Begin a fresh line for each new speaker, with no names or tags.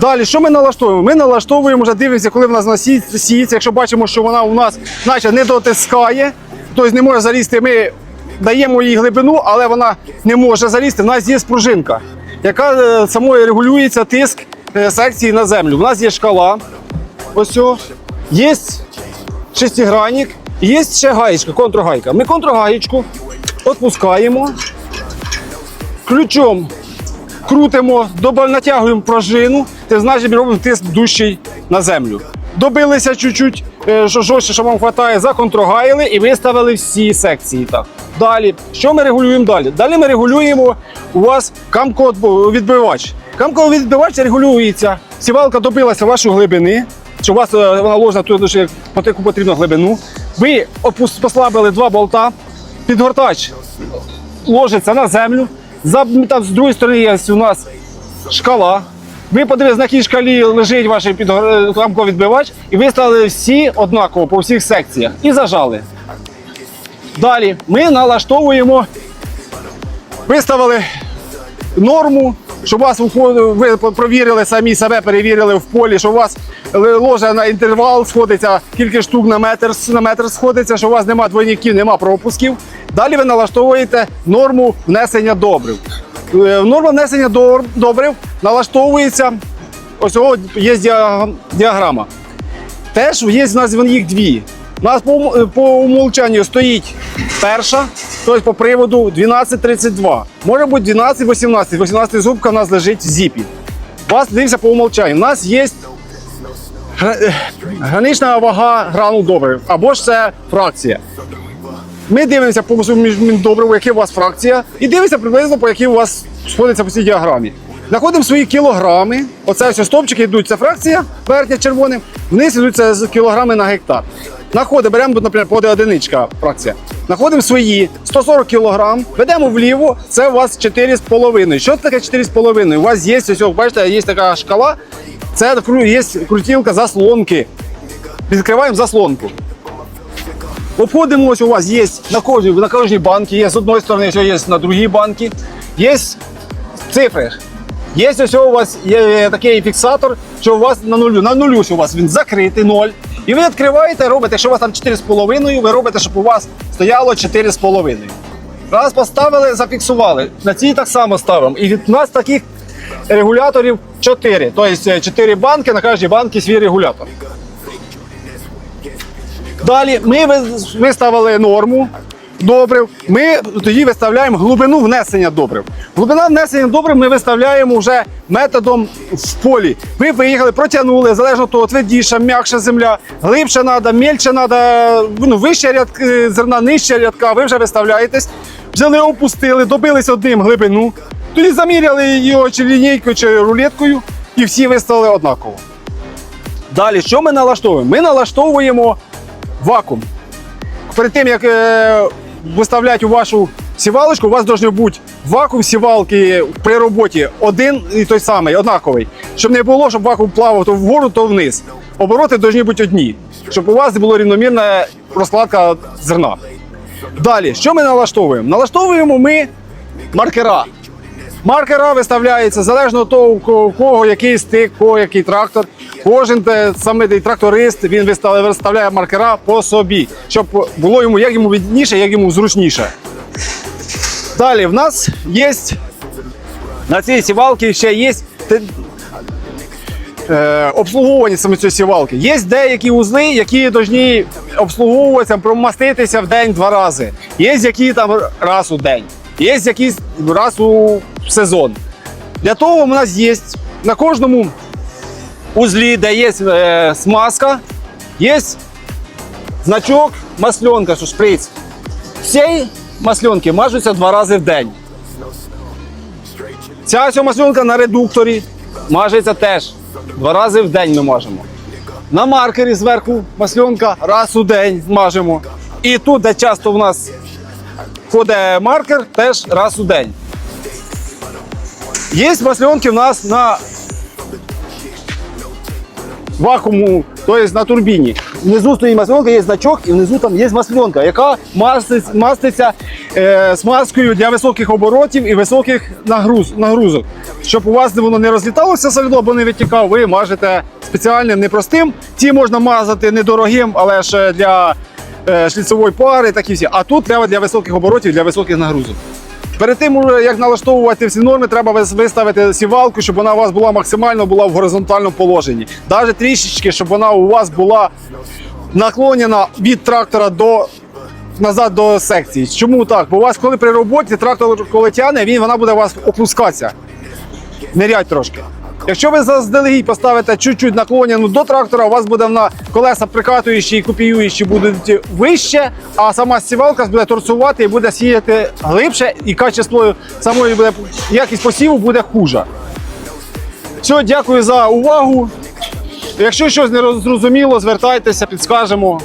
Далі, що ми налаштовуємо? Ми налаштовуємо, вже дивимося, коли в нас сіється. Якщо бачимо, що вона у нас наче не дотискає, тобто не може залізти, ми даємо їй глибину, але вона не може залізти. У нас є спружинка, яка е, самою регулюється тиск е, секції на землю. У нас є шкала, ось о, є шестигранник, є ще гаєчка, контргайка. Ми контргаєчку відпускаємо, ключом крутимо, натягуємо пружину, це значить робимо тиск дужчий на землю. Добилися чуть-чуть, е, що жорстче, що вам вистачає, законтрогаяли і виставили всі секції. Так. Далі, що ми регулюємо далі? Далі ми регулюємо у вас камкод-відбивач. Камкод-відбивач регулюється. Сівалка добилася вашої глибини, що у вас е, вона ложна туди, що потрібно глибину. Ви послабили два болта, підгортач ложиться на землю. За, там, з другої сторони є у нас шкала. Ви подивилися, на якій шкалі лежить ваш підграмковідбивач, і виставили всі однаково по всіх секціях і зажали. Далі ми налаштовуємо, виставили норму, щоб вас ви провірили самі себе, перевірили в полі, що у вас ложе на інтервал сходиться, кілька штук на метр, на метр сходиться, що у вас немає двойників, немає пропусків. Далі ви налаштовуєте норму внесення добрив. Е, Норма внесення добрив налаштовується. Ось є діаграма. Теж є в нас їх дві. У нас по, по умолчанню стоїть перша, тобто по приводу 1232. Може бути 1218. 18 зубка у нас лежить в зіпі. Вас дивимося по умолчанню. У нас є е, гранична вага гранул добрив, або ж це фракція. Ми дивимося по добриву, яка у вас фракція, і дивимося приблизно, по якій у вас сходиться по цій діаграмі. Знаходимо свої кілограми. Оце ось стовпчики йдуть, це фракція, верхня червоним, вниз йдуть це кілограми на гектар. Находимо, беремо, наприклад, по одиничка фракція. Знаходимо свої 140 кілограм, ведемо вліво, це у вас 4,5. Що таке 4,5? У вас є, ось, бачите, є така шкала, це є крутілка заслонки. Відкриваємо заслонку. Обходимо, ось у вас є на кожній, на кожній банці, є з одної сторони, що є на другій банці, є цифри. Є ось у вас є такий фіксатор, що у вас на нулю. На нулю у вас він закритий ноль. І ви відкриваєте, робите, що у вас там 4,5, ви робите, щоб у вас стояло 4,5. Раз поставили, зафіксували. На цій так само ставимо. І від нас таких регуляторів 4. Тобто 4 банки, на кожній банці свій регулятор. Далі ми виставили норму добрив. Ми тоді виставляємо глибину внесення добрив. Глибина внесення добрив ми виставляємо вже методом в полі. Ви виїхали, протягнули, залежно того, твердіша, м'якша земля, глибше треба, мельче треба, ну, вище рядк е, зерна, нижче рядка. Ви вже виставляєтесь, взяли, опустили, добились одним глибину. Тоді заміряли його чи лінійкою, чи рулеткою, і всі виставили однаково. Далі, що ми налаштовуємо? Ми налаштовуємо вакуум. Перед тим, як е, виставляти у вашу сівалочку, у вас має бути вакуум сівалки при роботі один і той самий, однаковий. Щоб не було, щоб вакуум плавав то вгору, то вниз. Обороти повинні бути одні, щоб у вас була рівномірна розкладка зерна. Далі, що ми налаштовуємо? Налаштовуємо ми маркера. Маркера виставляються залежно від того, у у кого який стик, у кого який трактор. Кожен саме тракторист він виставляє, маркера по собі, щоб було йому як йому відніше, як йому зручніше. Далі в нас є на цій сівалці ще є е, обслуговування саме цієї сівалки. Є деякі узли, які повинні обслуговуватися, промаститися в день два рази. Є які там раз у день, є якісь раз у сезон. Для того у нас є на кожному узлі, де є е, смазка, є значок масленка, що шприц. Всі масленки мажуться два рази в день. Ця ось масленка на редукторі мажеться теж. Два рази в день ми мажемо. На маркері зверху масленка раз у день мажемо. І тут, де часто в нас ходить маркер, теж раз у день. Є масленки в нас на вакууму, тобто на турбіні. Внизу стоїть масленка, є значок, і внизу там є масленка, яка маститься, е, смазкою для високих оборотів і високих нагруз, нагрузок. щоб у вас воно не розліталося солідо, або не витікав, ви мажете спеціальним непростим. Ті можна мазати недорогим, але ж для е, шліцевої пари, такі всі. А тут треба для високих оборотів, для високих нагрузок. Перед тим, як налаштовувати всі норми, треба виставити сівалку, щоб вона у вас була максимально була в горизонтальному положенні. Навіть трішечки, щоб вона у вас була наклонена від трактора до назад до секції. Чому так? Бо у вас, коли при роботі трактор коли тягне, він вона буде у вас опускатися. Нирять трошки. Якщо ви заздалегідь поставите чуть-чуть наклонену до трактора, у вас буде вона колеса прикатуючі і копіюючі будуть вище, а сама сівалка буде торцувати і буде сіяти глибше, і качество самої буде якість посіву буде хуже. Все, дякую за увагу. Якщо щось не зрозуміло, звертайтеся, підскажемо.